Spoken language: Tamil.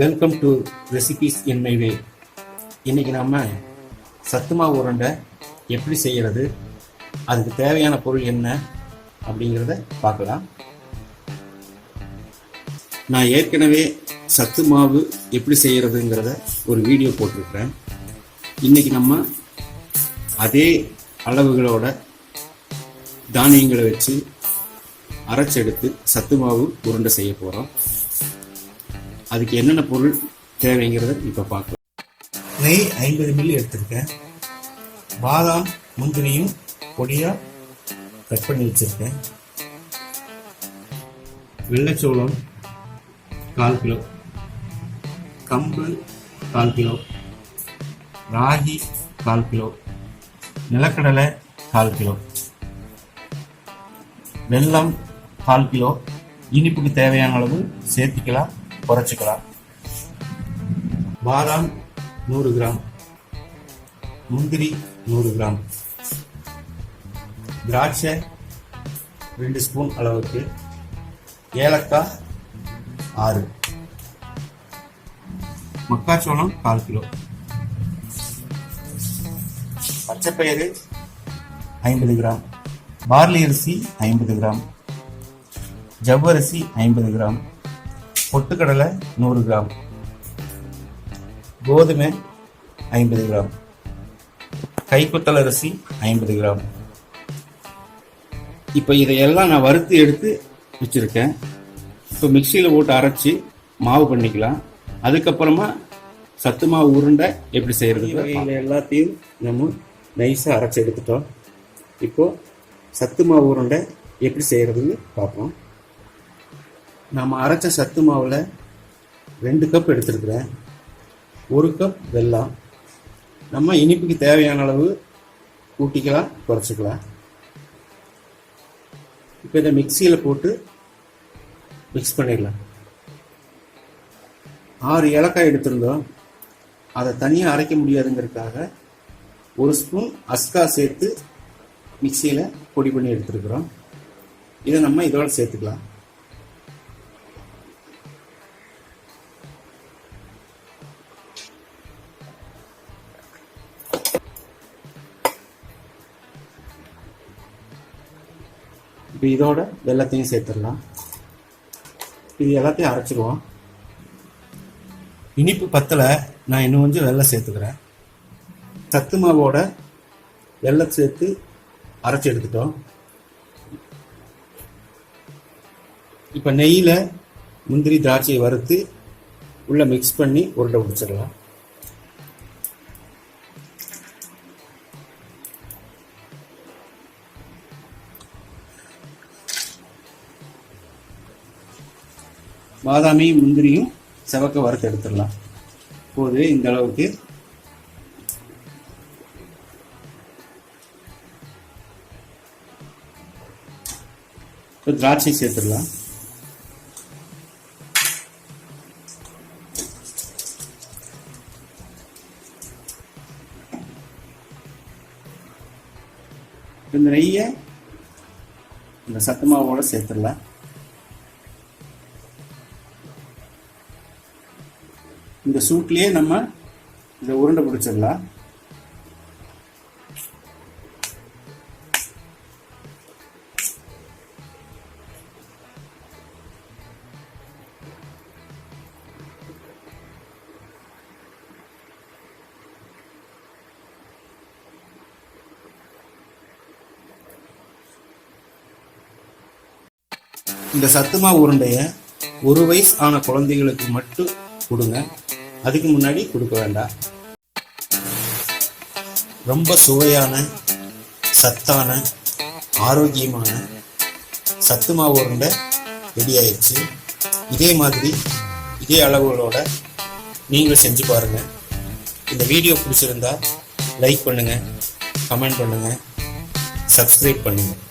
Welcome to recipes in my way இன்னைக்கு நம்ம சத்துமா உருண்டை எப்படி செய்யறது அதுக்கு தேவையான பொருள் என்ன அப்படிங்கிறத பார்க்கலாம். நான் ஏற்கனவே சத்து மாவு எப்படி செய்கிறதுங்கிறத ஒரு வீடியோ போட்டிருக்கிறேன். இன்றைக்கி நம்ம அதே அளவுகளோட தானியங்களை வச்சு அரைச்செடுத்து சத்து மாவு உருண்டை செய்ய போகிறோம் அதுக்கு என்னென்ன பொருள் தேவைங்கிறத இப்போ பார்க்கலாம். நெய் ஐம்பது மில்லி எடுத்திருக்கேன். பாதாம் முந்திரியும் பொடியாக கட் பண்ணி வச்சுருக்கேன். வெள்ளைச்சோளம் கால் கிலோ. கம்பு கால் கிலோ. ராகி கால் கிலோ. நிலக்கடலை கால் கிலோ. வெல்லம் கால் கிலோ. இனிப்புக்கு தேவையான அளவு சேர்த்திக்கலாம். குறைச்சிக்கலாம். பாதாம் நூறு கிராம். முந்திரி நூறு கிராம். திராட்சை ரெண்டு ஸ்பூன் அளவுக்கு. ஏலக்காய் ஆறு. மக்காச்சோளம் கால் கிலோ. பச்சைப்பயிறு ஐம்பது கிராம். பார்லி அரிசி ஐம்பது கிராம். ஜவ்வரிசி ஐம்பது கிராம். பொட்டுக்கடலை நூறு கிராம். கோதுமை ஐம்பது கிராம். கைக்குத்தல் அரிசி ஐம்பது கிராம். இப்போ இதையெல்லாம் நான் வறுத்து எடுத்து வச்சிருக்கேன். இப்போ மிக்சியில் போட்டு அரைச்சி மாவு பண்ணிக்கலாம். அதுக்கப்புறமா சத்து மாவு உருண்டை எப்படி செய்யறது எல்லாத்தையும் நம்ம நைஸாக அரைச்சி எடுத்துட்டோம். இப்போ சத்து மாவு உருண்டை எப்படி செய்யறதுன்னு பார்ப்போம் நம்ம அரைச்ச சத்து மாவில் ரெண்டு கப் எடுத்துருக்குறேன். ஒரு கப் வெல்லம். நம்ம இனிப்புக்கு தேவையான அளவு கூட்டிக்கலாம் குறைச்சிக்கலாம். இப்போ இதை மிக்சியில் போட்டு மிக்ஸ் பண்ணிடலாம். ஆறு ஏலக்காய் எடுத்திருந்தோம். அதை தனியாக அரைக்க முடியாதுங்கிறதுக்காக ஒரு ஸ்பூன் அஸ்கா சேர்த்து மிக்சியில் பொடி பண்ணி எடுத்துருக்குறோம். இதை நம்ம இதோட சேர்த்துக்கலாம். இப்போ இதோட வெள்ளத்தையும் சேர்த்துடலாம். இது எல்லாத்தையும் அரைச்சிடுவோம் இனிப்பு பத்தில் நான் இன்னும் கொஞ்சம் வெள்ளம் சேர்த்துக்கிறேன். சத்து மாவோட வெள்ளம் சேர்த்து அரைச்சி எடுத்துட்டோம். இப்போ நெய்யில் முந்திரி திராட்சையை வறுத்து உள்ளே மிக்ஸ் பண்ணி உருண்டை பிடிச்சிடலாம். பாதாமியும் முந்திரியும் செவக்க வறுத்து எடுத்துடலாம். போது இந்த அளவுக்கு திராட்சை சேர்த்துடலாம். இந்த நெய்யை இந்த சத்து மாவோட சேர்த்துடலாம். இந்த சூட்லேயே நம்ம இதை உருண்டை பிடிச்சிடலாம். இந்த சத்துமா உருண்டைய ஒரு வயசு ஆன குழந்தைகளுக்கு மட்டும் கொடுங்க. அதுக்கு முன்னாடி கொடுக்க வேண்டாம் ரொம்ப சுவையான சத்தான ஆரோக்கியமான சத்து மாவு உருண்டை ரெடி ஆயிடுச்சு. இதே மாதிரி இதே அளவுகளோட நீங்களும் செஞ்சு பாருங்க. இந்த வீடியோ பிடிச்சிருந்தா லைக் பண்ணுங்க கமெண்ட் பண்ணுங்க சப்ஸ்கிரைப் பண்ணுங்கள்